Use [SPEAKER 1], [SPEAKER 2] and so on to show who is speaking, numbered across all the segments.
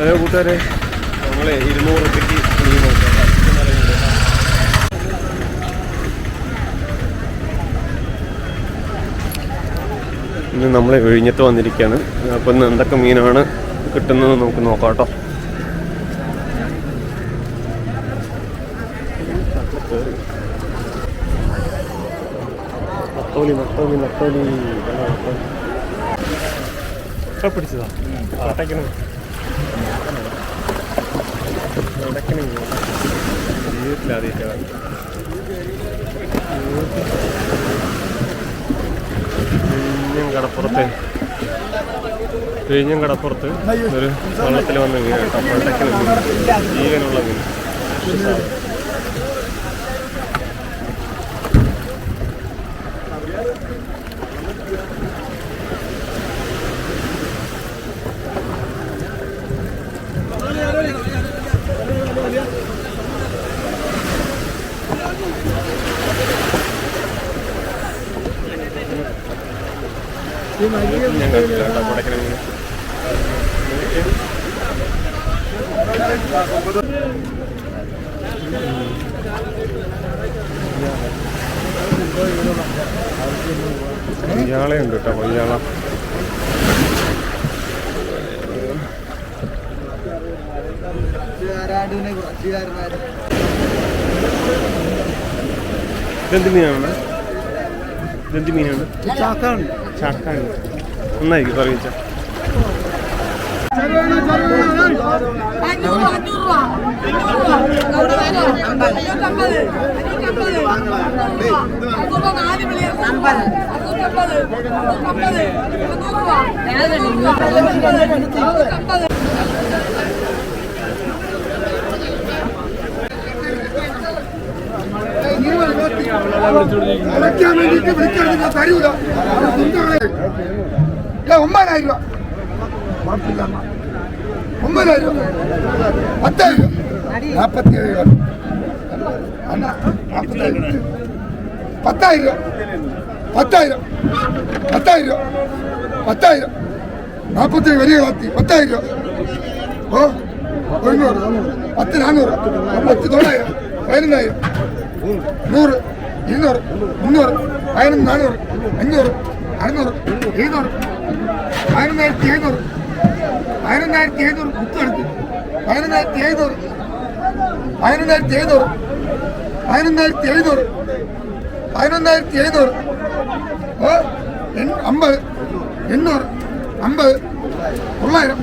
[SPEAKER 1] അതെ കൂട്ടുകാരെ. നമ്മളെ ഇരുന്നൂറ് രൂപയ്ക്ക് മീൻ നോക്കാം. ഇന്ന് നമ്മൾ വിഴിഞ്ഞത്ത് വന്നിരിക്കുകയാണ് അപ്പം ഇന്ന് എന്തൊക്കെ മീനാണ് കിട്ടുന്നത് നമുക്ക് നോക്കാം കേട്ടോ. നത്തോലി നത്തോലി നത്തോലി. ഇപ്പൊ പിടിച്ചതാ. ജീവിതത്തിൽ ആദ്യമായിട്ടാണ് വിഴിഞ്ഞം കടപ്പുറത്ത് വിഴിഞ്ഞം കടപ്പുറത്ത് ഒരു വെള്ളത്തിൽ വന്ന കേട്ടോ പണ്ടക്കിന് മീൻ ജീവനുള്ള മീൻ ഞാൻ ഉണ്ട് കേട്ടോ പടക്കിന് ഇതെന്തിനാണ്? ഇതെന്ത് മീനാണ് ചാക്കാണ് ചാക്കാണ് നന്നായിരിക്കും പറയിച്ച
[SPEAKER 2] അഞ്ഞൂറ്
[SPEAKER 3] വിളിക്കാൻ വേണ്ടിയിട്ട് വിളിക്കാൻ ഞാൻ തരൂല. ഒമ്പതിനായിരം രൂപ. കുഴപ്പമില്ല. ഒമ്പതിനായിരം രൂപ. പത്തായിരം നാൽപ്പത്തി ഏഴ് രൂപ. പത്തായിരം രൂപ. പത്തായിരം പത്തായിരം രൂപ. പത്തായിരം നാൽപ്പത്തേഴ് വലിയ കത്തി. പത്തായിരം രൂപ. ഓ ഒരുന്നൂറ്. പത്ത് നാനൂറ്. പത്ത് തൊള്ളായിരം. പതിനൊന്നായിരം. നൂറ്. ഇരുന്നൂറ് മുന്നൂറ് പതിനൊന്ന് നാനൂറ് അഞ്ഞൂറ് അറുന്നൂറ് എഴുന്നൂറ് പതിനൊന്നായിരത്തി എഴുന്നൂറ് പതിനൊന്നായിരത്തി എഴുന്നൂറ് കുത്തെടുത്ത് പതിനൊന്നായിരത്തി എഴുന്നൂറ് പതിനൊന്നായിരത്തി എഴുന്നൂറ് പതിനൊന്നായിരത്തി എഴുന്നൂറ്. പതിനൊന്നായിരത്തി എഴുന്നൂറ് അമ്പത് എണ്ണൂറ് അമ്പത് തൊള്ളായിരം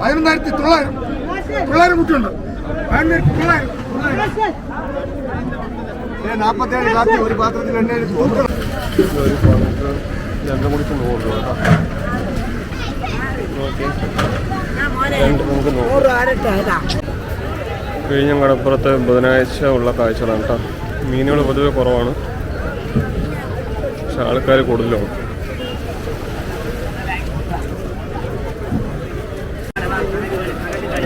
[SPEAKER 3] പതിനൊന്നായിരത്തി തൊള്ളായിരം. തൊള്ളായിരം കുട്ടിയുണ്ട് പതിനൊന്നായിരത്തി തൊള്ളായിരം. ഒരു പാത്രത്തിൽ
[SPEAKER 1] കൂടി വിഴിഞ്ഞം കടപ്പുറത്ത് ബുധനാഴ്ച ഉള്ള കാഴ്ചകളാണ് കേട്ടോ. മീനുകൾ പൊതുവെ കുറവാണ്. പക്ഷെ ആൾക്കാർ കൂടുതലാണ്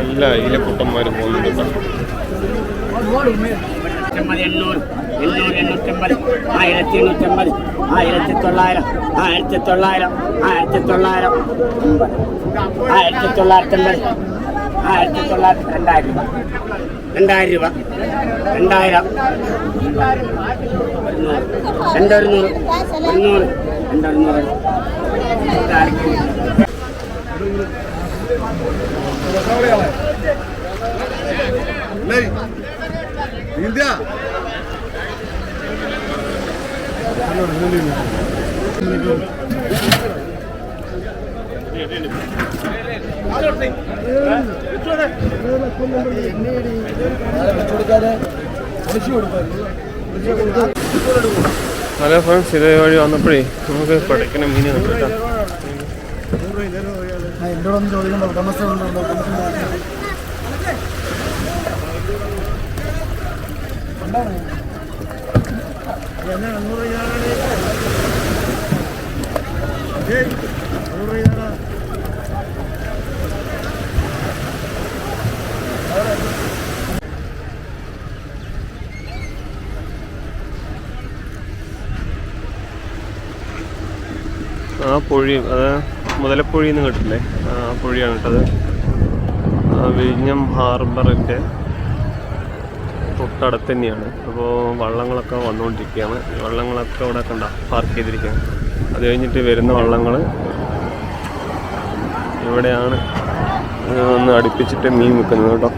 [SPEAKER 1] എല്ലാ ഇലക്കുട്ടന്മാരും പോകുന്നുണ്ട് കേട്ടോ.
[SPEAKER 4] എണ്ണൂറ് എണ്ണൂറ് എണ്ണൂറ്റമ്പത് ആയിരത്തി എണ്ണൂറ്റമ്പത് ആയിരത്തി തൊള്ളായിരം ആയിരത്തി തൊള്ളായിരം ആയിരത്തി തൊള്ളായിരം ആയിരത്തി തൊള്ളായിരത്തി അമ്പത് ആയിരത്തി തൊള്ളായിരത്തി രണ്ടായിരം രൂപ രണ്ടായിരം രൂപ രണ്ടായിരം രണ്ടൊരുന്നൂറ് ഒരുന്നൂറ് രണ്ടൊരുന്നൂറ്
[SPEAKER 1] ഹലോ ഫ്രണ്ട്സ് ഇതേ വഴി വന്നപ്പോഴേ നമുക്ക് പഠിക്കണ മീൻ കണ്ടിട്ടാ
[SPEAKER 3] ചോദിക്കണ്ടോ ചോദിക്കണ്ട ഉടമസ്ഥ
[SPEAKER 1] ആ പൊഴി അത് മുതലപ്പുഴിന്ന് കേട്ടില്ലേ? ആ പൊഴിയാണ് കേട്ടത്. വിഴിഞ്ഞം ഹാർബറിന്റെ തൊട്ടടുത്ത് തന്നെയാണ് അപ്പോൾ വള്ളങ്ങളൊക്കെ വന്നുകൊണ്ടിരിക്കുകയാണ് വള്ളങ്ങളൊക്കെ ഇവിടെ കണ്ട പാർക്ക് ചെയ്തിരിക്കുകയാണ് അത് കഴിഞ്ഞിട്ട് വരുന്ന വള്ളങ്ങൾ ഇവിടെയാണ്. ഒന്ന് അടുപ്പിച്ചിട്ട് മീൻ വിൽക്കുന്നത് കേട്ടോ.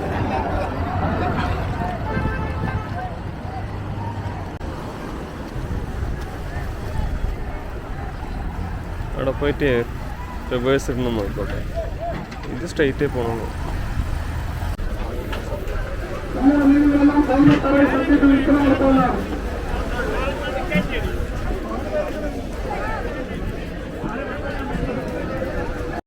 [SPEAKER 1] അവിടെ പോയിട്ട് റിവേഴ്സ് ഇടണം നോക്കോട്ടെ. ഇത് സ്ട്രെയിറ്റേ പോകണം
[SPEAKER 3] సంఘ కార్యకర్తకు విక్రమ